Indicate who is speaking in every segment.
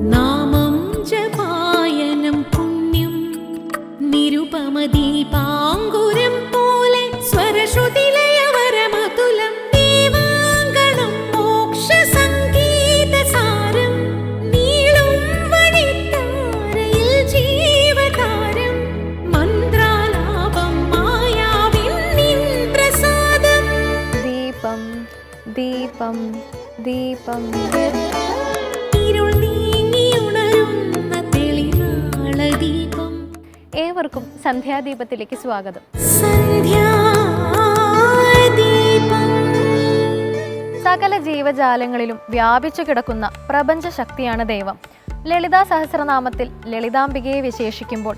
Speaker 1: नामं
Speaker 2: जपा സന്ധ്യാദീപത്തിലേക്ക് സ്വാഗതം. സകല ജീവജാലങ്ങളിലും വ്യാപിച്ചു കിടക്കുന്ന പ്രപഞ്ച ശക്തിയാണ് ദൈവം. ലളിതാ സഹസ്രനാമത്തിൽ ലളിതാംബികയെ വിശേഷിക്കുമ്പോൾ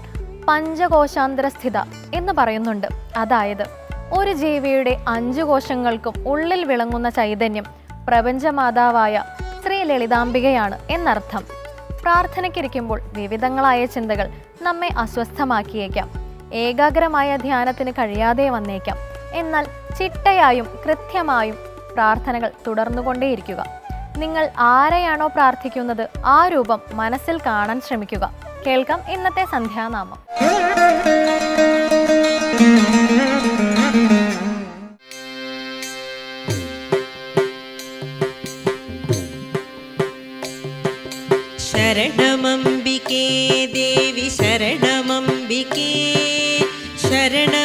Speaker 2: പഞ്ചകോശാന്തര സ്ഥിത എന്ന് പറയുന്നുണ്ട്. അതായത് ഒരു ജീവിയുടെ അഞ്ചു കോശങ്ങൾക്കും ഉള്ളിൽ വിളങ്ങുന്ന ചൈതന്യം പ്രപഞ്ചമാതാവായ ശ്രീ ലളിതാംബികയാണ് എന്നർത്ഥം. പ്രാർത്ഥനയ്ക്കിരിക്കുമ്പോൾ വിവിധങ്ങളായ ചിന്തകൾ നമ്മെ അസ്വസ്ഥമാക്കിയേക്കാം. ഏകാഗ്രമായ ധ്യാനത്തിന് കഴിയാതെ വന്നേക്കാം. എന്നാൽ ചിട്ടയായും കൃത്യമായും പ്രാർത്ഥനകൾ തുടർന്നുകൊണ്ടേയിരിക്കുക. നിങ്ങൾ ആരെയാണോ പ്രാർത്ഥിക്കുന്നത് ആ രൂപം മനസ്സിൽ കാണാൻ ശ്രമിക്കുക. കേൾക്കാം ഇന്നത്തെ സന്ധ്യാനാമം.
Speaker 3: ശരണമം शरणमम्बिके शरण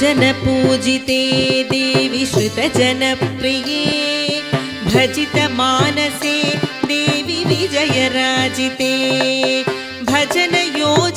Speaker 4: जनपूजिते मानसे देवी विजय देवि
Speaker 3: भजन भजनयोजिते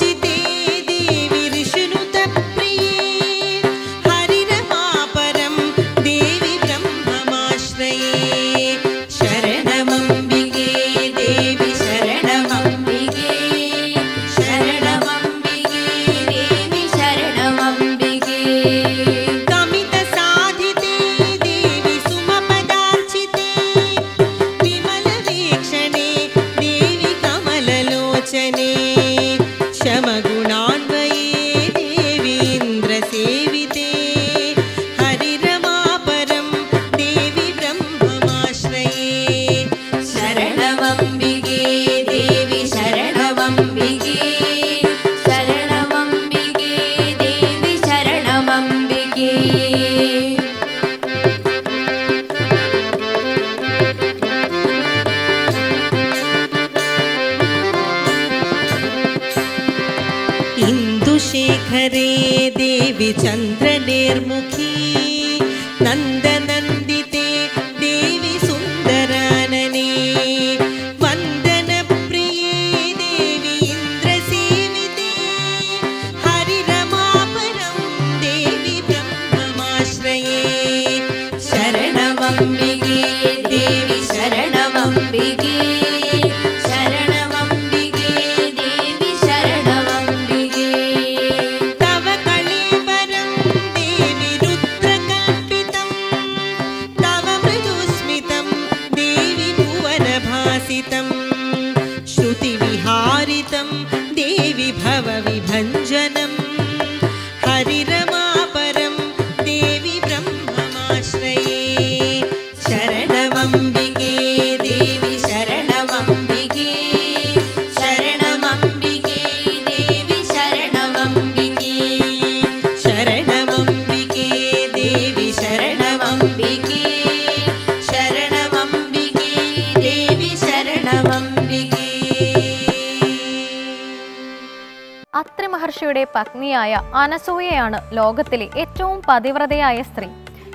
Speaker 2: അത്രി മഹർഷിയുടെ പത്നിയായ അനസൂയയാണ് ലോകത്തിലെ ഏറ്റവും പതിവ്രതയായ സ്ത്രീ.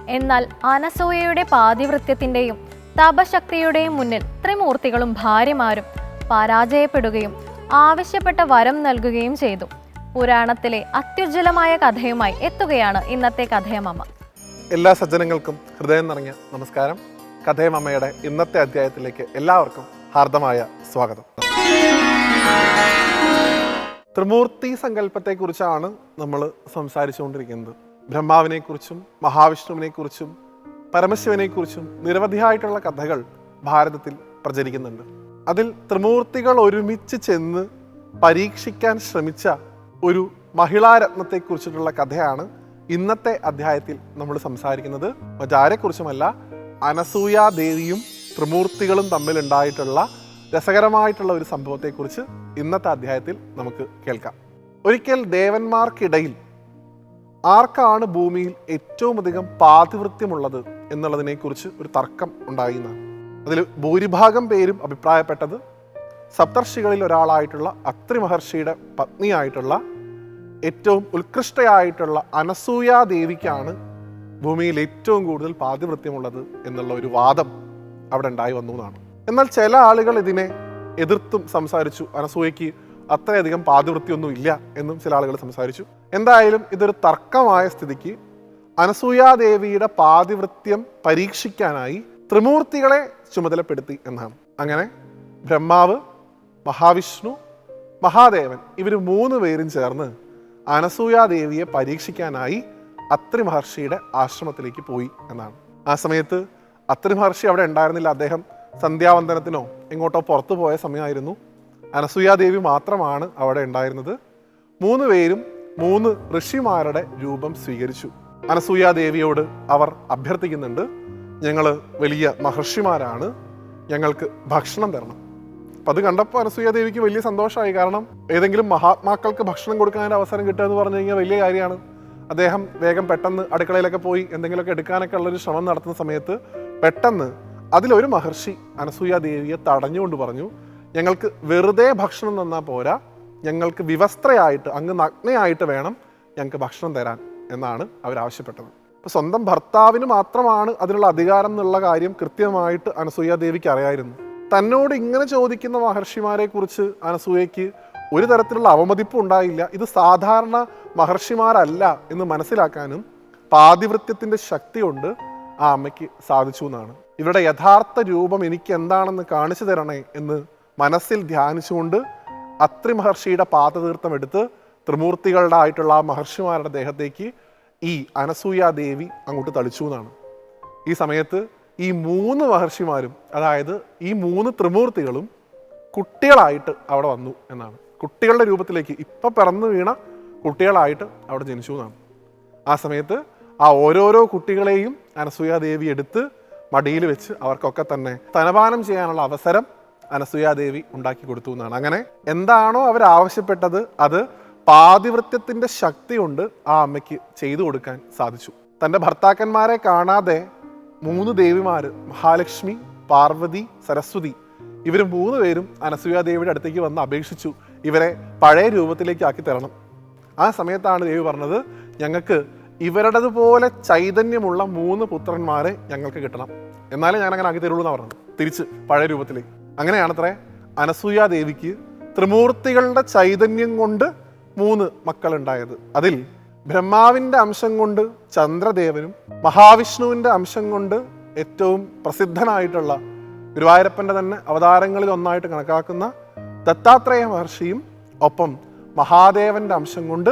Speaker 2: എന്നാൽ അനസൂയയുടെ പാതിവൃത്യത്തിന്റെയും തപശക്തിയുടെയും മുന്നിൽ ത്രിമൂർത്തികളും ഭാര്യമാരും പരാജയപ്പെടുകയും ആവശ്യപ്പെട്ട വരം നൽകുകയും ചെയ്തു. പുരാണത്തിലെ അത്യുജ്വലമായ കഥയുമായി എത്തുകയാണ് ഇന്നത്തെ കഥയമമ്മ
Speaker 5: എല്ലാ സജ്ജനങ്ങൾക്കും ഹൃദയം നിറഞ്ഞ നമസ്കാരം. കഥയമമ്മയുടെ ഇന്നത്തെ അധ്യായത്തിലേക്ക് എല്ലാവർക്കും ഹാർദമായ സ്വാഗതം. ത്രിമൂർത്തി സങ്കല്പത്തെക്കുറിച്ചാണ് നമ്മൾ സംസാരിച്ചുകൊണ്ടിരിക്കുന്നത്. ബ്രഹ്മാവിനെക്കുറിച്ചും മഹാവിഷ്ണുവിനെക്കുറിച്ചും പരമശിവനെക്കുറിച്ചും നിരവധിയായിട്ടുള്ള കഥകൾ ഭാരതത്തിൽ പ്രചരിക്കുന്നുണ്ട്. അതിൽ ത്രിമൂർത്തികൾ ഒരുമിച്ച് ചെന്ന് പരീക്ഷിക്കാൻ ശ്രമിച്ച ഒരു മഹിളാരത്നത്തെക്കുറിച്ചിട്ടുള്ള കഥയാണ് ഇന്നത്തെ അധ്യായത്തിൽ നമ്മൾ സംസാരിക്കുന്നത്. മറ്റാരെക്കുറിച്ചുമല്ല അനസൂയാദേവിയും ത്രിമൂർത്തികളും തമ്മിലുണ്ടായിട്ടുള്ള രസകരമായിട്ടുള്ള ഒരു സംഭവത്തെക്കുറിച്ച് ഇന്നത്തെ അധ്യായത്തിൽ നമുക്ക് കേൾക്കാം. ഒരിക്കൽ ദേവന്മാർക്കിടയിൽ ആർക്കാണ് ഭൂമിയിൽ ഏറ്റവും അധികം പാതിവൃത്യമുള്ളത് എന്നുള്ളതിനെക്കുറിച്ച് ഒരു തർക്കം ഉണ്ടായിരുന്നാണ് അതിൽ ഭൂരിഭാഗം പേരും അഭിപ്രായപ്പെട്ടത് സപ്തർഷികളിൽ ഒരാളായിട്ടുള്ള അത്രി മഹർഷിയുടെ പത്നിയായിട്ടുള്ള ഏറ്റവും ഉത്കൃഷ്ടയായിട്ടുള്ള അനസൂയ ദേവിക്കാണ് ഭൂമിയിൽ ഏറ്റവും കൂടുതൽ പാതിവൃത്യമുള്ളത് എന്നുള്ള ഒരു വാദം അവിടെ ഉണ്ടായി വന്നു എന്നാണ്. എന്നാൽ ചില ആളുകൾ ഇതിനെ എതിർത്തും സംസാരിച്ചു. അനസൂയയ്ക്ക് അത്രയധികം പാതിവൃത്തിയൊന്നും ഇല്ല എന്നും ചില ആളുകൾ സംസാരിച്ചു. എന്തായാലും ഇതൊരു തർക്കമായ സ്ഥിതിക്ക് അനസൂയാദേവിയുടെ പാതിവൃത്യം പരീക്ഷിക്കാനായി ത്രിമൂർത്തികളെ ചുമതലപ്പെടുത്തി എന്നാണ്. അങ്ങനെ ബ്രഹ്മാവ് മഹാവിഷ്ണു മഹാദേവൻ ഇവർ മൂന്ന് പേരും ചേർന്ന് അനസൂയാദേവിയെ പരീക്ഷിക്കാനായി അത്രി മഹർഷിയുടെ ആശ്രമത്തിലേക്ക് പോയി എന്നാണ്. ആ സമയത്ത് അത്രി മഹർഷി അവിടെ ഉണ്ടായിരുന്നില്ല. അദ്ദേഹം സന്ധ്യാവന്ദനത്തിനോ എങ്ങോട്ടോ പുറത്തു പോയ സമയമായിരുന്നു. അനസൂയാദേവി മാത്രമാണ് അവിടെ ഉണ്ടായിരുന്നത്. മൂന്ന് പേരും മൂന്ന് ഋഷിമാരുടെ രൂപം സ്വീകരിച്ചു. അനസൂയാദേവിയോട് അവർ അഭ്യർത്ഥിക്കുന്നുണ്ട് ഞങ്ങൾ വലിയ മഹർഷിമാരാണ്. ഞങ്ങൾക്ക് ഭക്ഷണം തരണം. അപ്പം അത് കണ്ടപ്പോൾ അനസൂയാദേവിക്ക് വലിയ സന്തോഷമായി. കാരണം ഏതെങ്കിലും മഹാത്മാക്കൾക്ക് ഭക്ഷണം കൊടുക്കാനൊരു അവസരം കിട്ടുക എന്ന് പറഞ്ഞു കഴിഞ്ഞാൽ വലിയ കാര്യമാണ്. അദ്ദേഹം വേഗം പെട്ടെന്ന് അടുക്കളയിലൊക്കെ പോയി എന്തെങ്കിലുമൊക്കെ എടുക്കാനൊക്കെ ഉള്ളൊരു ശ്രമം നടത്തുന്ന സമയത്ത് പെട്ടെന്ന് അതിലൊരു മഹർഷി അനസൂയ അനസൂയാദേവിയെ തടഞ്ഞുകൊണ്ട് പറഞ്ഞു ഞങ്ങൾക്ക് വെറുതെ ഭക്ഷണം തന്നാൽ പോരാ. ഞങ്ങൾക്ക് വിവസ്ത്രയായിട്ട് അങ്ങ് നഗ്നയായിട്ട് വേണം ഞങ്ങൾക്ക് ഭക്ഷണം തരാൻ എന്നാണ് അവരാവശ്യപ്പെട്ടത് അപ്പോൾ സ്വന്തം ഭർത്താവിന് മാത്രമാണ് അതിനുള്ള അധികാരം എന്നുള്ള കാര്യം കൃത്യമായിട്ട് അനസൂയ ദേവിക്ക് അറിയായിരുന്നു. തന്നോട് ഇങ്ങനെ ചോദിക്കുന്ന മഹർഷിമാരെ കുറിച്ച് അനസൂയയ്ക്ക് ഒരു തരത്തിലുള്ള അവമതിപ്പും ഉണ്ടായില്ല. ഇത് സാധാരണ മഹർഷിമാരല്ല എന്ന് മനസ്സിലാക്കാനും പാതിവൃത്യത്തിന്റെ ശക്തി കൊണ്ട് ആ അമ്മയ്ക്ക് സാധിച്ചു എന്നാണ്. ഇവരുടെ യഥാർത്ഥ രൂപം എനിക്ക് എന്താണെന്ന് കാണിച്ചു തരണേ എന്ന് മനസ്സിൽ ധ്യാനിച്ചുകൊണ്ട് അത്രി മഹർഷിയുടെ പാദതീർത്ഥം എടുത്ത് ത്രിമൂർത്തികളുടെ ആയിട്ടുള്ള ആ മഹർഷിമാരുടെ ദേഹത്തേക്ക് ഈ അനസൂയ ദേവി അങ്ങോട്ട് തളിച്ചു എന്നാണ്. ഈ സമയത്ത് ഈ മൂന്ന് മഹർഷിമാരും അതായത് ഈ മൂന്ന് ത്രിമൂർത്തികളും കുട്ടികളായിട്ട് അവിടെ വന്നു എന്നാണ്. കുട്ടികളുടെ രൂപത്തിലേക്ക് ഇപ്പം പിറന്നു വീണ കുട്ടികളായിട്ട് അവിടെ ജനിച്ചു എന്നാണ്. ആ സമയത്ത് ആ ഓരോരോ കുട്ടികളെയും അനസൂയാദേവി എടുത്ത് മടിയിൽ വെച്ച് അവർക്കൊക്കെ തന്നെ തനപാനം ചെയ്യാനുള്ള അവസരം അനസൂയാദേവി ഉണ്ടാക്കി കൊടുത്തു എന്നാണ്. അങ്ങനെ എന്താണോ അവർ ആവശ്യപ്പെട്ടത് അത് പാതിവൃത്യത്തിന്റെ ശക്തി കൊണ്ട് ആ അമ്മയ്ക്ക് ചെയ്തു കൊടുക്കാൻ സാധിച്ചു. തന്റെ ഭർത്താക്കന്മാരെ കാണാതെ മൂന്ന് ദേവിമാര് മഹാലക്ഷ്മി പാർവതി സരസ്വതി ഇവർ മൂന്ന് പേരും അനസൂയാദേവിയുടെ അടുത്തേക്ക് വന്ന് അപേക്ഷിച്ചു. ഇവരെ പഴയ രൂപത്തിലേക്ക് ആക്കി തരണം. ആ സമയത്താണ് ദേവി പറഞ്ഞത് ഞങ്ങൾക്ക് ഇവരുടേതുപോലെ ചൈതന്യമുള്ള മൂന്ന് പുത്രന്മാരെ ഞങ്ങൾക്ക് കിട്ടണം. എന്നാലേ ഞാൻ അങ്ങനെ ആക്കി തരുള്ളൂ എന്ന് പറഞ്ഞത്. തിരിച്ച് പഴയ രൂപത്തിൽ അങ്ങനെയാണത്രേ അനസൂയ ദേവിക്ക് ത്രിമൂർത്തികളുടെ ചൈതന്യം കൊണ്ട് മൂന്ന് മക്കളുണ്ടായത്. അതിൽ ബ്രഹ്മാവിന്റെ അംശം കൊണ്ട് ചന്ദ്രദേവനും മഹാവിഷ്ണുവിന്റെ അംശം കൊണ്ട് ഏറ്റവും പ്രസിദ്ധനായിട്ടുള്ള ഗുരുവായൂരപ്പന്റെ തന്നെ അവതാരങ്ങളിൽ ഒന്നായിട്ട് കണക്കാക്കുന്ന ദത്താത്രേയ മഹർഷിയും ഒപ്പം മഹാദേവന്റെ അംശം കൊണ്ട്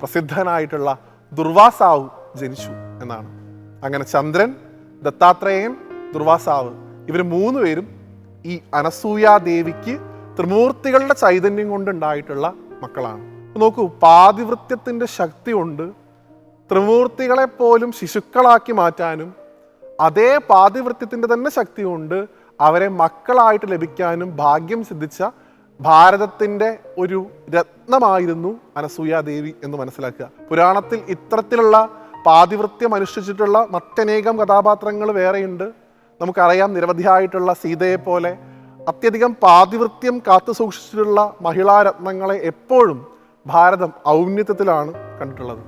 Speaker 5: പ്രസിദ്ധനായിട്ടുള്ള ദുർവാസാവ് ജനിച്ചു എന്നാണ്. അങ്ങനെ ചന്ദ്രൻ ദത്താത്രേയൻ ദുർവാസാവ് ഇവർ മൂന്ന് പേരും ഈ അനസൂയാദേവിക്ക് ത്രിമൂർത്തികളുടെ ചൈതന്യം കൊണ്ടുണ്ടായിട്ടുള്ള മക്കളാണ്. നോക്കൂ പാതിവൃത്യത്തിന്റെ ശക്തി കൊണ്ട് ത്രിമൂർത്തികളെ പോലും ശിശുക്കളാക്കി മാറ്റാനും അതേ പാതിവൃത്യത്തിന്റെ തന്നെ ശക്തി കൊണ്ട് അവരെ മക്കളായിട്ട് ലഭിക്കാനും ഭാഗ്യം സിദ്ധിച്ച ഭാരതത്തിന്റെ ഒരു രത്നമായിരുന്നു അനസൂയാദേവി എന്ന് മനസ്സിലാക്കുക. പുരാണത്തിൽ ഇത്തരത്തിലുള്ള പാതിവൃത്യം അനുഷ്ഠിച്ചിട്ടുള്ള മറ്റനേകം കഥാപാത്രങ്ങൾ വേറെയുണ്ട്. നമുക്കറിയാം നിരവധിയായിട്ടുള്ള സീതയെ പോലെ അത്യധികം പാതിവൃത്യം കാത്തു സൂക്ഷിച്ചിട്ടുള്ള മഹിളാരത്നങ്ങളെ എപ്പോഴും ഭാരതം ഔന്നത്യത്തിലാണ് കണ്ടിട്ടുള്ളത്.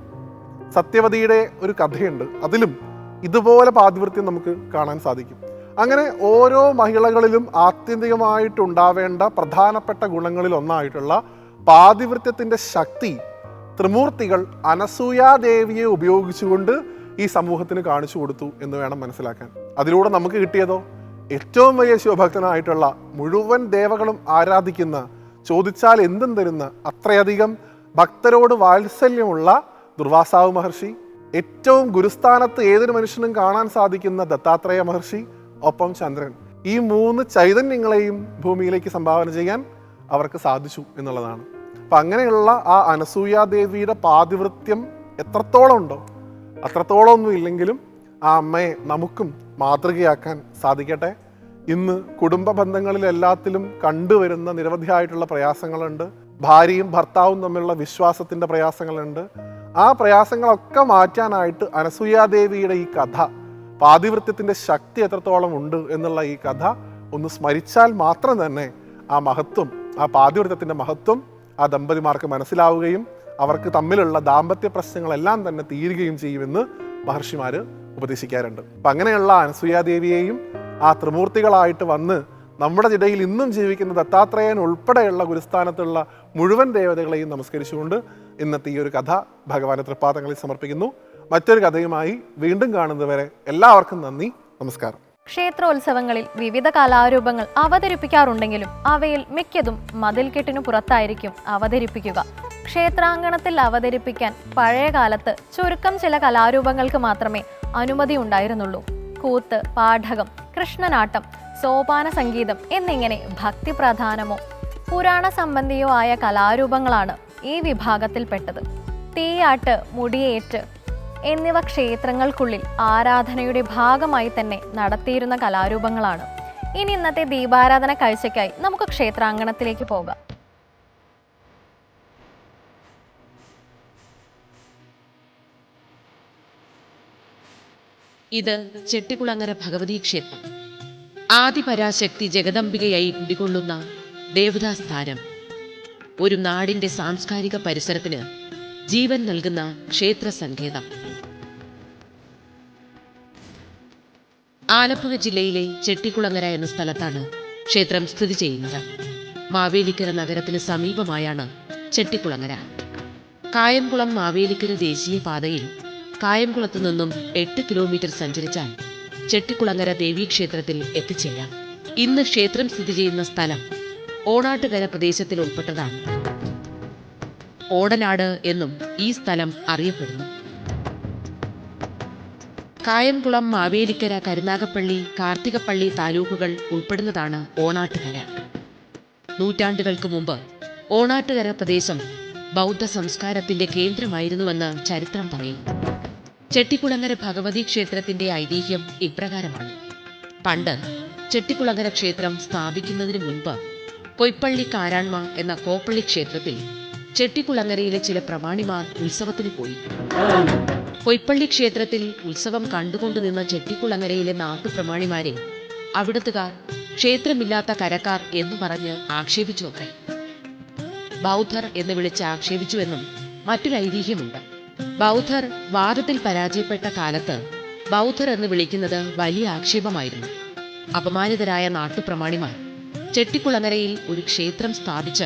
Speaker 5: സത്യവതിയുടെ ഒരു കഥയുണ്ട്. അതിലും ഇതുപോലെ പാതിവൃത്യം നമുക്ക് കാണാൻ സാധിക്കും. അങ്ങനെ ഓരോ മഹിളകളിലും ആത്യന്തികമായിട്ടുണ്ടാവേണ്ട പ്രധാനപ്പെട്ട ഗുണങ്ങളിൽ ഒന്നായിട്ടുള്ള പാതിവൃത്യത്തിന്റെ ശക്തി ത്രിമൂർത്തികൾ അനസൂയാദേവിയെ ഉപയോഗിച്ചുകൊണ്ട് ഈ സമൂഹത്തിന് കാണിച്ചു കൊടുത്തു എന്ന് വേണം മനസ്സിലാക്കാൻ. അതിലൂടെ നമുക്ക് കിട്ടിയതോ? ഏറ്റവും വലിയ ശിവഭക്തനായിട്ടുള്ള മുഴുവൻ ദേവകളും ആരാധിക്കുന്ന ചോദിച്ചാൽ എന്തും തരുന്ന അത്രയധികം ഭക്തരോട് വാത്സല്യമുള്ള ദുർവാസാവ് മഹർഷി ഏറ്റവും ഗുരുസ്ഥാനത്ത് ഏതൊരു മനുഷ്യനും കാണാൻ സാധിക്കുന്ന ദത്താത്രേയ മഹർഷി ഒപ്പം ചന്ദ്രൻ. ഈ മൂന്ന് ചൈതന്യങ്ങളെയും ഭൂമിയിലേക്ക് സംഭാവന ചെയ്യാൻ അവർക്ക് സാധിച്ചു എന്നുള്ളതാണ്. അപ്പം അങ്ങനെയുള്ള ആ അനസൂയാദേവിയുടെ പാതിവൃത്യം എത്രത്തോളം ഉണ്ടോ അത്രത്തോളം ഒന്നും ഇല്ലെങ്കിലും ആ അമ്മയെ നമുക്കും മാതൃകയാക്കാൻ സാധിക്കട്ടെ. ഇന്ന് കുടുംബ ബന്ധങ്ങളിലെല്ലാത്തിലും കണ്ടുവരുന്ന നിരവധിയായിട്ടുള്ള പ്രയാസങ്ങളുണ്ട്. ഭാര്യയും ഭർത്താവും തമ്മിലുള്ള വിശ്വാസത്തിന്റെ പ്രയാസങ്ങളുണ്ട്. ആ പ്രയാസങ്ങളൊക്കെ മാറ്റാനായിട്ട് അനസൂയാദേവിയുടെ ഈ കഥ പാതിവൃത്യത്തിന്റെ ശക്തി എത്രത്തോളം ഉണ്ട് എന്നുള്ള ഈ കഥ ഒന്ന് സ്മരിച്ചാൽ മാത്രം തന്നെ ആ മഹത്വം ആ പാതിവൃത്യത്തിന്റെ മഹത്വം ആ ദമ്പതിമാർക്ക് മനസ്സിലാവുകയും അവർക്ക് തമ്മിലുള്ള ദാമ്പത്യ പ്രശ്നങ്ങളെല്ലാം തന്നെ തീരുകയും ചെയ്യുമെന്ന് മഹർഷിമാർ ഉപദേശിക്കാറുണ്ട്. അപ്പം അങ്ങനെയുള്ള അനസൂയാദേവിയെയും ആ ത്രിമൂർത്തികളായിട്ട് വന്ന് നമ്മുടെ ഇടയിൽ ഇന്നും ജീവിക്കുന്ന ദത്താത്രേയൻ ഉൾപ്പെടെയുള്ള ഗുരുസ്ഥാനത്തുള്ള മുഴുവൻ ദേവതകളെയും നമസ്കരിച്ചുകൊണ്ട് ഇന്നത്തെ ഈ ഒരു കഥ ഭഗവാന്റെ തൃപ്പാദങ്ങളിൽ സമർപ്പിക്കുന്നു. മറ്റൊരു കഥയുമായി വീണ്ടും കാണുന്നവരെ എല്ലാവർക്കും നന്ദി. നമസ്കാരം.
Speaker 2: ക്ഷേത്രോത്സവങ്ങളിൽ വിവിധ കലാരൂപങ്ങൾ അവതരിപ്പിക്കാറുണ്ടെങ്കിലും അവയിൽ മിക്കതും മതിൽക്കെട്ടിനു പുറത്തായിരിക്കും അവതരിപ്പിക്കുക. ക്ഷേത്രാങ്കണത്തിൽ അവതരിപ്പിക്കാൻ പഴയ കാലത്ത് ചുരുക്കം ചില കലാരൂപങ്ങൾക്ക് മാത്രമേ അനുമതി ഉണ്ടായിരുന്നുള്ളൂ. കൂത്ത് പാഠകം കൃഷ്ണനാട്ടം സോപാന സംഗീതം എന്നിങ്ങനെ ഭക്തി പ്രധാനമോ പുരാണ സംബന്ധിയോ ആയ കലാരൂപങ്ങളാണ് ഈ വിഭാഗത്തിൽപ്പെട്ടത്. തീയാട്ട് മുടിയേറ്റ് എന്നിവ ക്ഷേത്രങ്ങൾക്കുള്ളിൽ ആരാധനയുടെ ഭാഗമായി തന്നെ നടത്തിയിരുന്ന കലാരൂപങ്ങളാണ്. ഇനി ഇന്നത്തെ ദീപാരാധന കാഴ്ചയ്ക്കായി നമുക്ക് ക്ഷേത്രാങ്കണത്തിലേക്ക് പോകാം.
Speaker 6: ഇത് ചെട്ടികുളങ്ങര ഭഗവതി ക്ഷേത്രം. ആദിപരാശക്തി ജഗദംബികയായി കുടികൊള്ളുന്ന ദേവതാസ്ഥാനം ഒരു നാടിന്റെ സാംസ്കാരിക പരിസരത്തിന് ജീവൻ നൽകുന്ന ക്ഷേത്ര സങ്കേതം ആലപ്പുഴ ജില്ലയിലെ ചെട്ടിക്കുളങ്ങര എന്ന സ്ഥലത്താണ് ക്ഷേത്രം സ്ഥിതി ചെയ്യുന്നത്. മാവേലിക്കര നഗരത്തിന് സമീപമായാണ് ചെട്ടിക്കുളങ്ങര. കായംകുളം മാവേലിക്കര ദേശീയപാതയിൽ കായംകുളത്തു നിന്നും എട്ട് കിലോമീറ്റർ സഞ്ചരിച്ചാൽ ചെട്ടിക്കുളങ്ങര ദേവീക്ഷേത്രത്തിൽ എത്തിച്ചേരാം. ഇന്ന് ക്ഷേത്രം സ്ഥിതി ചെയ്യുന്ന സ്ഥലം ഓണാട്ടുകര പ്രദേശത്തിൽ ഉൾപ്പെട്ടതാണ്. ഓടനാട് എന്നും ഈ സ്ഥലം അറിയപ്പെടുന്നു. കായംകുളം മാവേലിക്കര കരുനാഗപ്പള്ളി കാർത്തികപ്പള്ളി താലൂക്കുകൾ ഉൾപ്പെടുന്നതാണ് ഓണാട്ടുകര. നൂറ്റാണ്ടുകൾക്ക് മുമ്പ് ഓണാട്ടുകര പ്രദേശം ബൗദ്ധ സംസ്കാരത്തിന്റെ കേന്ദ്രമായിരുന്നുവെന്ന് ചരിത്രം പറയും. ചെട്ടിക്കുളങ്ങര ഭഗവതി ക്ഷേത്രത്തിന്റെ ഐതിഹ്യം ഇപ്രകാരമാണ്. പണ്ട് ചെട്ടിക്കുളങ്ങര ക്ഷേത്രം സ്ഥാപിക്കുന്നതിന് മുൻപ് പൊയ്പ്പള്ളി കാരാൺമ എന്ന കോപ്പള്ളി ക്ഷേത്രത്തിൽ ചെട്ടിക്കുളങ്ങരയിലെ ചില പ്രമാണിമാർ ഉത്സവത്തിന് പോയി. പൊയ്പ്പള്ളി ക്ഷേത്രത്തിൽ ഉത്സവം കണ്ടുകൊണ്ടു നിന്ന ചെട്ടിക്കുളങ്ങരയിലെ നാട്ടുപ്രമാണിമാരെ അവിടുത്തുകാർ ക്ഷേത്രമില്ലാത്ത കരക്കാർ എന്ന് പറഞ്ഞ് ആക്ഷേപിച്ചു അത്രേ. ബൗദ്ധർ എന്ന് വിളിച്ച് ആക്ഷേപിച്ചുവെന്നും മറ്റൊരു ഐതിഹ്യമുണ്ട്. ബൗദ്ധർ വാദത്തിൽ പരാജയപ്പെട്ട കാലത്ത് ബൗദ്ധർ എന്ന് വിളിക്കുന്നത് വലിയ ആക്ഷേപമായിരുന്നു. അപമാനിതരായ നാട്ടുപ്രമാണിമാർ ചെട്ടിക്കുളങ്ങരയിൽ ഒരു ക്ഷേത്രം സ്ഥാപിച്ച്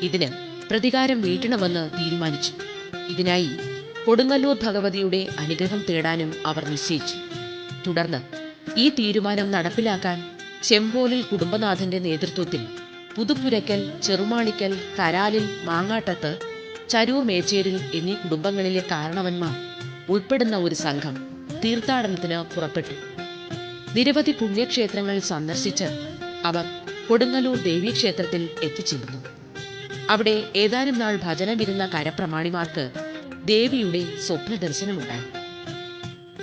Speaker 6: ഇതിന് പ്രതികാരം വീട്ടണമെന്ന് തീരുമാനിച്ചു. ഇതിനായി കൊടുങ്ങല്ലൂർ ഭഗവതിയുടെ അനുഗ്രഹം തേടാനും അവർ നിശ്ചയിച്ചു. തുടർന്ന് ഈ തീരുമാനം നടപ്പിലാക്കാൻ ചെമ്പോലിൽ കുടുംബനാഥന്റെ നേതൃത്വത്തിൽ പുതുപുരയ്ക്കൽ ചെറുമാണിക്കൽ കരാലിൽ മാങ്ങാട്ടത്ത് ചരൂർ മേച്ചേരിൽ എന്നീ കുടുംബങ്ങളിലെ കാരണവന്മാർ ഉൾപ്പെടുന്ന ഒരു സംഘം തീർത്ഥാടനത്തിന് പുറപ്പെട്ടു. നിരവധി പുണ്യക്ഷേത്രങ്ങൾ സന്ദർശിച്ച് അവർ കൊടുങ്ങല്ലൂർ ദേവീക്ഷേത്രത്തിൽ എത്തിച്ചേർന്നു. അവിടെ ഏതാനും നാൾ ഭജനമിരുന്ന കരപ്രമാണിമാർക്ക് ദേവിയുടെ സ്വപ്ന ദർശനമുണ്ടായി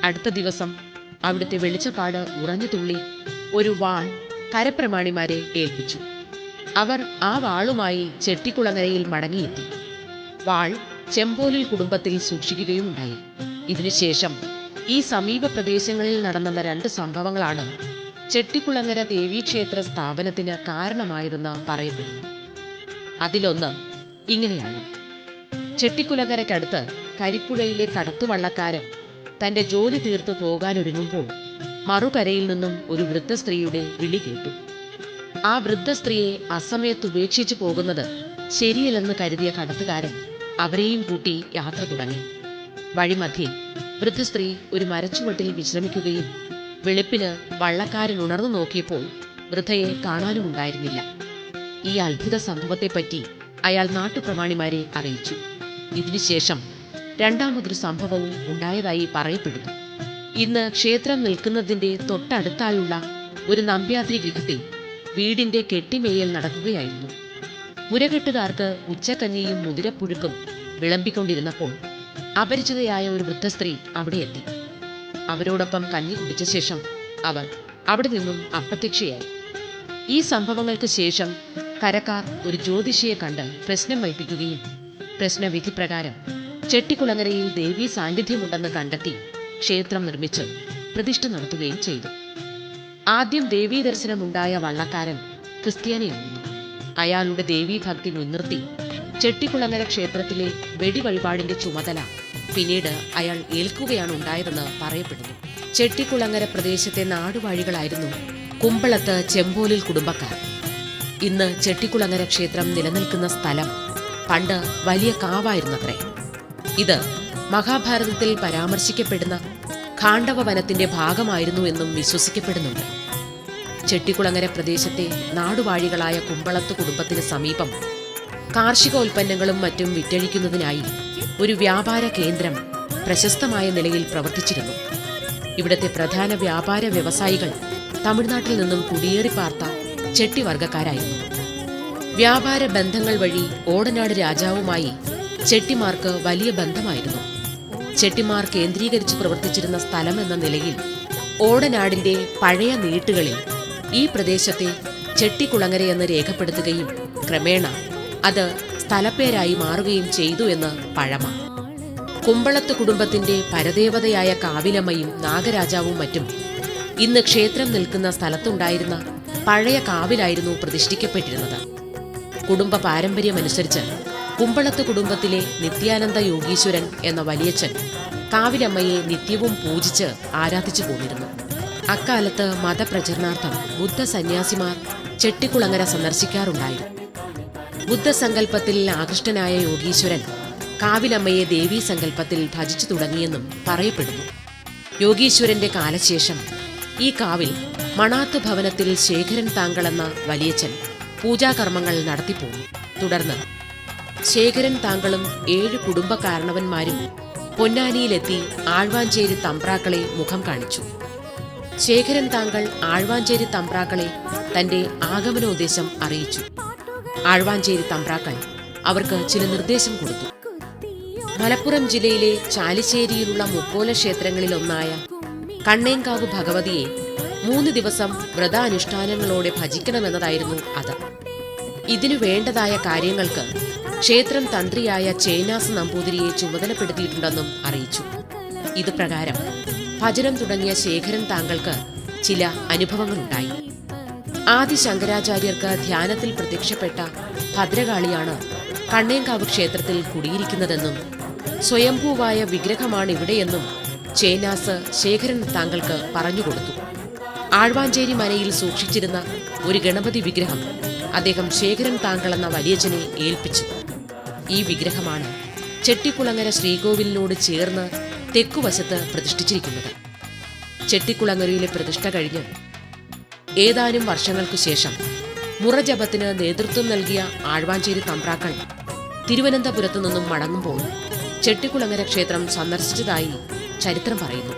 Speaker 6: അടുത്ത ദിവസം അവിടുത്തെ വെളിച്ചപ്പാട് ഉറഞ്ഞു തുള്ളി ഒരു വാൾ കരപ്രമാണിമാരെ ഏൽപ്പിച്ചു. അവർ ആ വാളുമായി ചെട്ടിക്കുളങ്ങരയിൽ മടങ്ങിയെത്തി. വാൾ ചെമ്പോലിൽ കുടുംബത്തിൽ സൂക്ഷിക്കുകയുമുണ്ടായി. ഇതിനുശേഷം ഈ സമീപ പ്രദേശങ്ങളിൽ നടന്ന രണ്ട് സംഭവങ്ങളാണ് ചെട്ടിക്കുളങ്ങര ദേവീക്ഷേത്ര സ്ഥാപനത്തിന് കാരണമായതെന്ന് പറയപ്പെടുന്നു. അതിലൊന്ന് ഇങ്ങനെയാണ്. ചെട്ടിക്കുലങ്കരയ്ക്കടുത്ത് കരിപ്പുഴയിലെ കടത്തുവള്ളക്കാരൻ തന്റെ ജോലി തീർത്ത് പോകാനൊരുങ്ങുമ്പോൾ മറുകരയിൽ നിന്നും ഒരു വൃദ്ധ സ്ത്രീയുടെ വിളി കേട്ടു. ആ വൃദ്ധ സ്ത്രീയെ അസമയത്ത് ഉപേക്ഷിച്ചു പോകുന്നത് ശരിയല്ലെന്ന് കരുതിയ കടത്തുകാരൻ അവരെയും കൂട്ടി യാത്ര തുടങ്ങി. വഴിമധ്യേ വൃദ്ധ സ്ത്രീ ഒരു മരച്ചുവട്ടിൽ വിശ്രമിക്കുകയും വെളുപ്പിന് വള്ളക്കാരൻ ഉണർന്നു നോക്കിയപ്പോൾ വൃദ്ധയെ കാണാനുണ്ടായിരുന്നില്ല ഈ അത്ഭുത സംഭവത്തെപ്പറ്റി അയാൾ നാട്ടുപ്രമാണിമാരെ അറിയിച്ചു. ഇതിനുശേഷം രണ്ടാമതൊരു സംഭവവും ഉണ്ടായതായി പറയപ്പെടുന്നു. ഇന്ന് ക്ഷേത്രം നിൽക്കുന്നതിന്റെ തൊട്ടടുത്തായുള്ള ഒരു നമ്പ്യാത്രി ഗൃഹത്തിൽ വീടിന്റെ കെട്ടിമേയൽ നടക്കുകയായിരുന്നു. മുരകെട്ടുകാർക്ക് ഉച്ചക്കഞ്ഞിയും മുതിരപ്പുഴുക്കും വിളമ്പിക്കൊണ്ടിരുന്നപ്പോൾ അപരിചിതയായ ഒരു വൃദ്ധസ്ത്രീ അവിടെ എത്തി അവരോടൊപ്പം കഞ്ഞി കുടിച്ച ശേഷം അവർ അവിടെ നിന്നും അപ്രത്യക്ഷയായി. ഈ സംഭവങ്ങൾക്ക് ശേഷം കരക്കാർ ഒരു ജ്യോതിഷിയെ കണ്ട് പ്രശ്നം വയ്പ്പിക്കുകയും പ്രശ്നവിധി പ്രകാരം ചെട്ടിക്കുളങ്ങരയിൽ ദേവീ സാന്നിധ്യമുണ്ടെന്ന് കണ്ടെത്തി ക്ഷേത്രം നിർമ്മിച്ച് പ്രതിഷ്ഠ നടത്തുകയും ചെയ്തു. ആദ്യം ദേവീ ദർശനമുണ്ടായ വള്ളക്കാരൻ ക്രിസ്ത്യാനിയായിരുന്നു. അയാളുടെ ദേവീ ഭക്തി മുൻനിർത്തി ചെട്ടിക്കുളങ്ങര ക്ഷേത്രത്തിലെ വെടിവഴിപാടിന്റെ ചുമതല പിന്നീട് അയാൾ ഏൽക്കുകയാണ് ഉണ്ടായതെന്ന് പറയപ്പെടുന്നു. ചെട്ടിക്കുളങ്ങര പ്രദേശത്തെ നാടുവാഴികളായിരുന്നു കുമ്പളത്ത് ചെമ്പോലിൽ കുടുംബക്കാർ. ഇന്ന് ചെട്ടിക്കുളങ്ങര ക്ഷേത്രം നിലനിൽക്കുന്ന സ്ഥലം പണ്ട് വലിയ കാവായിരുന്നത്രേ. ഇത് മഹാഭാരതത്തിൽ പരാമർശിക്കപ്പെടുന്ന ഖാണ്ഡവ വനത്തിന്റെ ഭാഗമായിരുന്നു എന്നും വിശ്വസിക്കപ്പെടുന്നുണ്ട്. ചെട്ടിക്കുളങ്ങര പ്രദേശത്തെ നാടുവാഴികളായ കുമ്പളത്ത് കുടുംബത്തിന് സമീപം കാർഷികോൽപ്പന്നങ്ങളും മറ്റും വിറ്റഴിക്കുന്നതിനായി ഒരു വ്യാപാര കേന്ദ്രം പ്രശസ്തമായ നിലയിൽ പ്രവർത്തിച്ചിരുന്നു. ഇവിടത്തെ പ്രധാന വ്യാപാര വ്യവസായികൾ തമിഴ്നാട്ടിൽ നിന്നും കുടിയേറി പാർത്ത ചെട്ടിവർഗക്കാരായിരുന്നു വ്യാപാര ബന്ധങ്ങൾ വഴി ഓടനാട് രാജാവുമായി ചെട്ടിമാർക്ക് വലിയ ബന്ധമായിരുന്നു. ചെട്ടിമാർ കേന്ദ്രീകരിച്ച് പ്രവർത്തിച്ചിരുന്ന സ്ഥലം എന്ന നിലയിൽ ഓടനാടിന്റെ പഴയ നീട്ടുകളിൽ ഈ പ്രദേശത്തെ ചെട്ടിക്കുളങ്ങര എന്ന് രേഖപ്പെടുത്തുകയും ക്രമേണ അത് സ്ഥലപ്പേരായി മാറുകയും ചെയ്തു എന്ന് പഴമ. കുമ്പളത്ത് കുടുംബത്തിന്റെ പരദേവതയായ കാവിലമ്മയും നാഗരാജാവും മറ്റും ഇന്ന് ക്ഷേത്രം നിൽക്കുന്ന സ്ഥലത്തുണ്ടായിരുന്ന പഴയ കാവിലായിരുന്നു പ്രതിഷ്ഠിക്കപ്പെട്ടിരുന്നത്. കുടുംബ പാരമ്പര്യമനുസരിച്ച് കുമ്പളത്ത് കുടുംബത്തിലെ നിത്യാനന്ദ യോഗീശ്വരൻ എന്ന വലിയച്ഛൻ കാവിലമ്മയെ നിത്യവും പൂജിച്ച് ആരാധിച്ചു പോന്നിരുന്നു. അക്കാലത്ത് മതപ്രചരണാർത്ഥം ബുദ്ധ സന്യാസിമാർ ചെട്ടിക്കുളങ്ങര സന്ദർശിക്കാറുണ്ടായിരുന്നു. ബുദ്ധസങ്കല്പത്തിൽ ആകൃഷ്ടനായ യോഗീശ്വരൻ കാവിലമ്മയെ ദേവീ സങ്കല്പത്തിൽ ഭജിച്ചു തുടങ്ങിയെന്നും പറയപ്പെടുന്നു. യോഗീശ്വരന്റെ കാലശേഷം ഈ കാവിൽ മണാത്ത് ഭവനത്തിൽ ശേഖരൻ താങ്കളെന്ന വലിയച്ഛൻ പൂജാകർമ്മങ്ങൾ നടത്തിപ്പോന്നു തുടർന്ന് ശേഖരൻ താങ്കളും ഏഴ് കുടുംബകാരണവന്മാരും പൊന്നാനിയിലെത്തി ആഴ്വാഞ്ചേരി തമ്പ്രാക്കളെ മുഖം കാണിച്ചു. ശേഖരൻ താങ്കൾ ആഴ്വാഞ്ചേരി തമ്പ്രാക്കളെ തന്റെ ആഗമനോദ്ദേശം അറിയിച്ചു. ആഴ്വാഞ്ചേരി തമ്പ്രാക്കൾ അവർക്ക് ചില നിർദ്ദേശം കൊടുത്തു. മലപ്പുറം ജില്ലയിലെ ചാലിശ്ശേരിയിലുള്ള മുക്കോല ക്ഷേത്രങ്ങളിലൊന്നായ കണ്ണേങ്കാവ് ഭഗവതിയെ മൂന്ന് ദിവസം വ്രതാനുഷ്ഠാനങ്ങളോടെ ഭജിക്കണമെന്നതായിരുന്നു അത്. ഇതിനു വേണ്ടതായ കാര്യങ്ങൾക്ക് ക്ഷേത്രം തന്ത്രിയായ ചേനാസ് നമ്പൂതിരിയെ ചുമതലപ്പെടുത്തിയിട്ടുണ്ടെന്നും അറിയിച്ചു. ഇത് പ്രകാരം ഭജനം തുടങ്ങിയ ശേഖരൻ താങ്കൾക്ക് ചില അനുഭവങ്ങളുണ്ടായി. ആദി ശങ്കരാചാര്യർക്ക് ധ്യാനത്തിൽ പ്രത്യക്ഷപ്പെട്ട ഭദ്രകാളിയാണ് കണ്ണേങ്കാവ് ക്ഷേത്രത്തിൽ കുടിയിരിക്കുന്നതെന്നും സ്വയംഭൂവായ വിഗ്രഹമാണ് ഇവിടെയെന്നും ചേനാസ് ശേഖരൻ താങ്കൾക്ക് പറഞ്ഞുകൊടുത്തു ആഴ്വാഞ്ചേരി മനയിൽ സൂക്ഷിച്ചിരുന്ന ഒരു ഗണപതി വിഗ്രഹം അദ്ദേഹം ശേഖരൻ താങ്കൾ എന്ന വലിയച്ഛനെ ഏൽപ്പിച്ചു. ഈ വിഗ്രഹമാണ് ചെട്ടിക്കുളങ്ങര ശ്രീകോവിലിനോട് ചേർന്ന് തെക്കുവശത്ത് പ്രതിഷ്ഠിച്ചിരിക്കുന്നത്. ചെട്ടിക്കുളങ്ങരയിലെ പ്രതിഷ്ഠ കഴിഞ്ഞ് ഏതാനും വർഷങ്ങൾക്കു ശേഷം മുറജപത്തിന് നേതൃത്വം നൽകിയ ആഴ്വാഞ്ചേരി തമ്പ്രാക്കൾ തിരുവനന്തപുരത്തു നിന്നും മടങ്ങുമ്പോൾ ചെട്ടിക്കുളങ്ങര ക്ഷേത്രം സന്ദർശിച്ചതായി ചരിത്രം പറയുന്നു.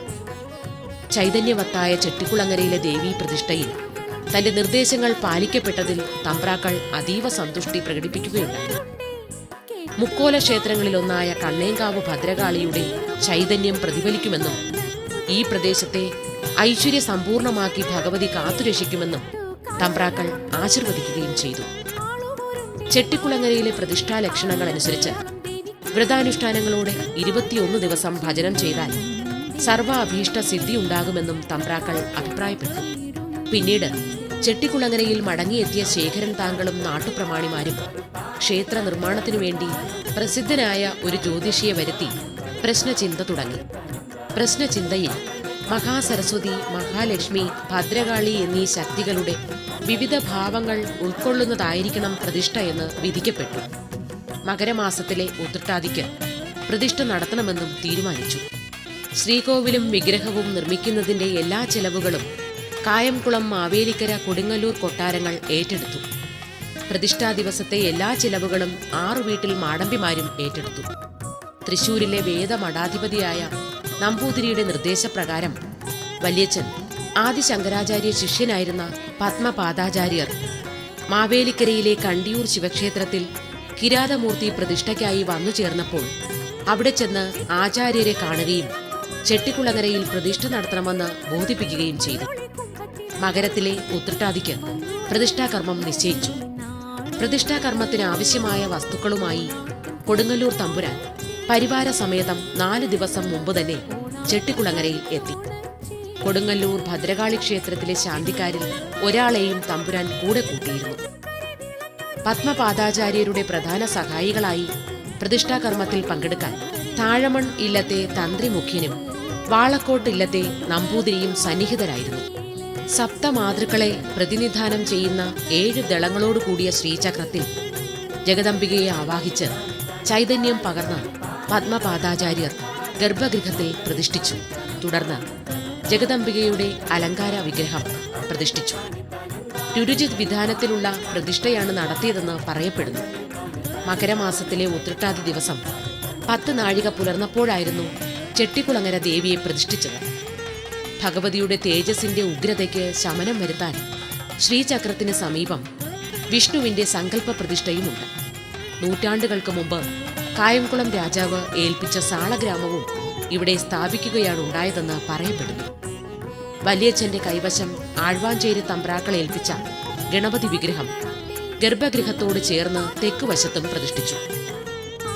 Speaker 6: ചൈതന്യവത്തായ ചെട്ടിക്കുളങ്ങരയിലെ ദേവീ പ്രതിഷ്ഠയിൽ തന്റെ നിർദ്ദേശങ്ങൾ പാലിക്കപ്പെട്ടതിൽ തമ്പ്രാക്കൾ അതീവ സന്തുഷ്ടി പ്രകടിപ്പിക്കുകയുണ്ടായി. മുക്കോല ക്ഷേത്രങ്ങളിലൊന്നായ കണ്ണേങ്കാവ് ഭദ്രകാളിയുടെ ചൈതന്യം പ്രതിഫലിക്കുമെന്നും ഈ പ്രദേശത്തെ ഐശ്വര്യ സമ്പൂർണമാക്കി ഭഗവതി കാത്തുരക്ഷിക്കുമെന്നും തമ്പ്രാക്കൾ ആശീർവദിക്കുകയും ചെയ്തു. ചെട്ടിക്കുളങ്ങരയിലെ പ്രതിഷ്ഠാ ലക്ഷണങ്ങൾ അനുസരിച്ച് വ്രതാനുഷ്ഠാനങ്ങളോടെ ഇരുപത്തിയൊന്ന് ദിവസം ഭജനം ചെയ്താൽ സർവ അഭീഷ്ട സിദ്ധി ഉണ്ടാകുമെന്നും തമ്പ്രാക്കൾ അഭിപ്രായപ്പെട്ടു. പിന്നീട് ചെട്ടിക്കുളങ്ങരയിൽ മടങ്ങിയെത്തിയ ശേഖരൻ താങ്കളും നാട്ടുപ്രമാണിമാരും ക്ഷേത്ര നിർമ്മാണത്തിനു വേണ്ടി പ്രസിദ്ധനായ ഒരു ജ്യോതിഷിയെ വരുത്തി പ്രശ്നചിന്ത തുടങ്ങി. പ്രശ്നചിന്തയിൽ മഹാസരസ്വതി മഹാലക്ഷ്മി ഭദ്രകാളി എന്നീ ശക്തികളുടെ വിവിധ ഭാവങ്ങൾ ഉൾക്കൊള്ളുന്നതായിരിക്കണം പ്രതിഷ്ഠ എന്ന് വിധിക്കപ്പെട്ടു. മകരമാസത്തിലെ ഉത്രട്ടാതിക്ക് പ്രതിഷ്ഠ നടത്തണമെന്നും തീരുമാനിച്ചു. ശ്രീകോവിലും വിഗ്രഹവും നിർമ്മിക്കുന്നതിന്റെ എല്ലാ ചെലവുകളും കായംകുളം മാവേലിക്കര കൊടുങ്ങല്ലൂർ കൊട്ടാരങ്ങൾ ഏറ്റെടുത്തു. പ്രതിഷ്ഠാ ദിവസത്തെ എല്ലാ ചിലവുകളും ആറു വീട്ടിൽ മാടമ്പിമാരും ഏറ്റെടുത്തു. തൃശൂരിലെ വേദമഠാധിപതിയായ നമ്പൂതിരിയുടെ നിർദ്ദേശപ്രകാരം വല്യച്ഛൻ ആദി ശങ്കരാചാര്യ ശിഷ്യനായിരുന്ന പത്മപാദാചാര്യർ മാവേലിക്കരയിലെ കണ്ടിയൂർ ശിവക്ഷേത്രത്തിൽ കിരാതമൂർത്തി പ്രതിഷ്ഠയ്ക്കായി വന്നു ചേർന്നപ്പോൾ അവിടെ ചെന്ന് ആചാര്യരെ കാണുകയും ചെട്ടിക്കുളങ്ങരയിൽ പ്രതിഷ്ഠ നടത്തണമെന്ന് ബോധിപ്പിക്കുകയും ചെയ്തു. മകരത്തിലെ ഉത്രട്ടാതിക്ക് പ്രതിഷ്ഠാകർമ്മം നിശ്ചയിച്ചു. പ്രതിഷ്ഠാകർമ്മത്തിന് ആവശ്യമായ വസ്തുക്കളുമായി കൊടുങ്ങല്ലൂർ തമ്പുരാൻ പരിവാര സമേതം നാല് ദിവസം മുമ്പ് തന്നെ ചെട്ടിക്കുളങ്ങരയിൽ എത്തി. കൊടുങ്ങല്ലൂർ ഭദ്രകാളി ക്ഷേത്രത്തിലെ ശാന്തിക്കാരിൽ ഒരാളെയും തമ്പുരാൻ കൂടെ കൂട്ടിയിരുന്നു. പത്മപാദാചാര്യരുടെ പ്രധാന സഹായികളായി പ്രതിഷ്ഠാകർമ്മത്തിൽ പങ്കെടുക്കാൻ താഴമൺ ഇല്ലത്തെ തന്ത്രി മുഖ്യനും വാളക്കോട്ട് ഇല്ലത്തെ നമ്പൂതിരിയും സന്നിഹിതരായിരുന്നു. സപ്തമാതൃക്കളെ പ്രതിനിധാനം ചെയ്യുന്ന ഏഴ് ദളങ്ങളോട് കൂടിയ ശ്രീചക്രത്തിൽ ജഗദംബികയെ ആവാഹിച്ച് ചൈതന്യം പകർന്ന പത്മപാദാചാര്യർ ഗർഭഗൃഹത്തിൽ പ്രതിഷ്ഠിച്ചു. തുടർന്ന് ജഗദംബികയുടെ അലങ്കാര വിഗ്രഹം പ്രതിഷ്ഠിച്ചു. രുരുജിത് വിധാനത്തിലുള്ള പ്രതിഷ്ഠയാണ് നടത്തിയതെന്ന് പറയപ്പെടുന്നു. മകരമാസത്തിലെ ഉത്രട്ടാതി ദിവസം പത്ത് നാഴിക പുലർന്നപ്പോഴായിരുന്നു ചെട്ടിക്കുളങ്ങര ദേവിയെ പ്രതിഷ്ഠിച്ചത്. ഭഗവതിയുടെ തേജസിന്റെ ഉഗ്രതയ്ക്ക് ശമനം വരുത്താൻ ശ്രീചക്രത്തിന് സമീപം വിഷ്ണുവിന്റെ സങ്കല്പ പ്രതിഷ്ഠയുമുണ്ട്. നൂറ്റാണ്ടുകൾക്ക് മുമ്പ് കായംകുളം രാജാവ് ഏൽപ്പിച്ച സാളഗ്രാമവും ഇവിടെ സ്ഥാപിക്കുകയാണ് ഉണ്ടായതെന്ന് പറയപ്പെടുന്നു. വലിയച്ഛന്റെ കൈവശം ആഴ്വാഞ്ചേരി തമ്പ്രാക്കൾ ഏൽപ്പിച്ച ഗണപതി വിഗ്രഹം ഗർഭഗൃഹത്തോട് ചേർന്ന് തെക്കുവശത്തും പ്രതിഷ്ഠിച്ചു.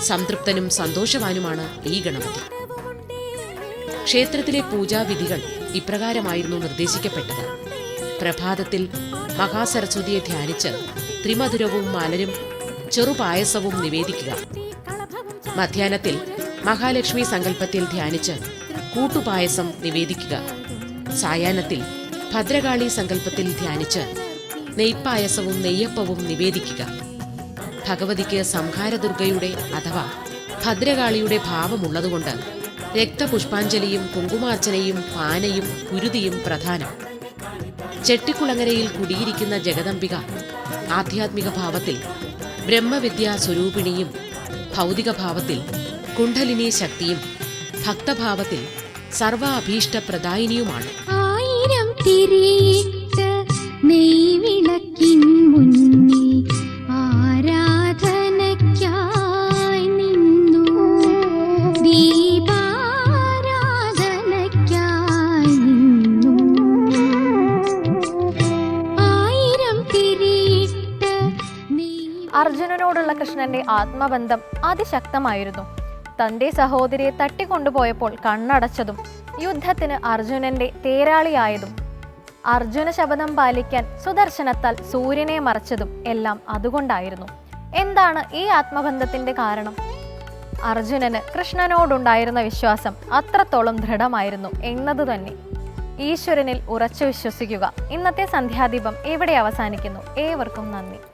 Speaker 6: സംതൃപ്തനും സന്തോഷവാനുമാണ് ഈ ഗണപതി. ക്ഷേത്രത്തിലെ പൂജാവിധികൾ ഇപ്രകാരമായിരുന്നു നിർദ്ദേശിക്കപ്പെട്ടത്. പ്രഭാതത്തിൽ മഹാസരസ്വതിയെ ധ്യാനിച്ച് ത്രിമധുരവും മലരും ചെറുപായസവും നിവേദിക്കുക. മധ്യാഹ്നത്തിൽ മഹാലക്ഷ്മി സങ്കല്പത്തിൽ ധ്യാനിച്ച് കൂട്ടുപായസം നിവേദിക്കുക. സായാഹ്നത്തിൽ ഭദ്രകാളി സങ്കല്പത്തിൽ ധ്യാനിച്ച് നെയ്പായസവും നെയ്യപ്പവും നിവേദിക്കുക. ഭഗവതിക്ക് സംഹാരദുർഗയുടെ അഥവാ ഭദ്രകാളിയുടെ ഭാവമുള്ളതുകൊണ്ട് രക്തപുഷ്പാഞ്ജലിയും കുങ്കുമാർച്ചനയും പാനയും കുരുതിയും പ്രധാനം. ചെട്ടിക്കുളങ്ങരയിൽ കുടിയിരിക്കുന്ന ജഗദംബിക ആധ്യാത്മിക ഭാവത്തിൽ ബ്രഹ്മവിദ്യാ സ്വരൂപിണിയും ഭൗതിക ഭാവത്തിൽ കുണ്ഠലിനി ശക്തിയും ഭക്തഭാവത്തിൽ സർവ
Speaker 1: ആയിരം തിരിയിട്ട്
Speaker 2: ആത്മബന്ധം അതിശക്തമായിരുന്നു. തന്റെ സഹോദരിയെ തട്ടിക്കൊണ്ടുപോയപ്പോൾ കണ്ണടച്ചതും യുദ്ധത്തിന് അർജുനന്റെ തേരാളിയായതും. അർജുന ശബദം പാലിക്കാൻ സുദർശനത്താൽ സൂര്യനെ മറച്ചതും എല്ലാം അതുകൊണ്ടായിരുന്നു. എന്താണ് ഈ ആത്മബന്ധത്തിന്റെ കാരണം? അർജുനന് കൃഷ്ണനോടുണ്ടായിരുന്ന വിശ്വാസം അത്രത്തോളം ദൃഢമായിരുന്നു എന്നത് തന്നെ. ഈശ്വരനിൽ ഉറച്ചു വിശ്വസിക്കുക. ഇന്നത്തെ സന്ധ്യാദീപം ഇവിടെ അവസാനിക്കുന്നു. ഏവർക്കും നന്ദി.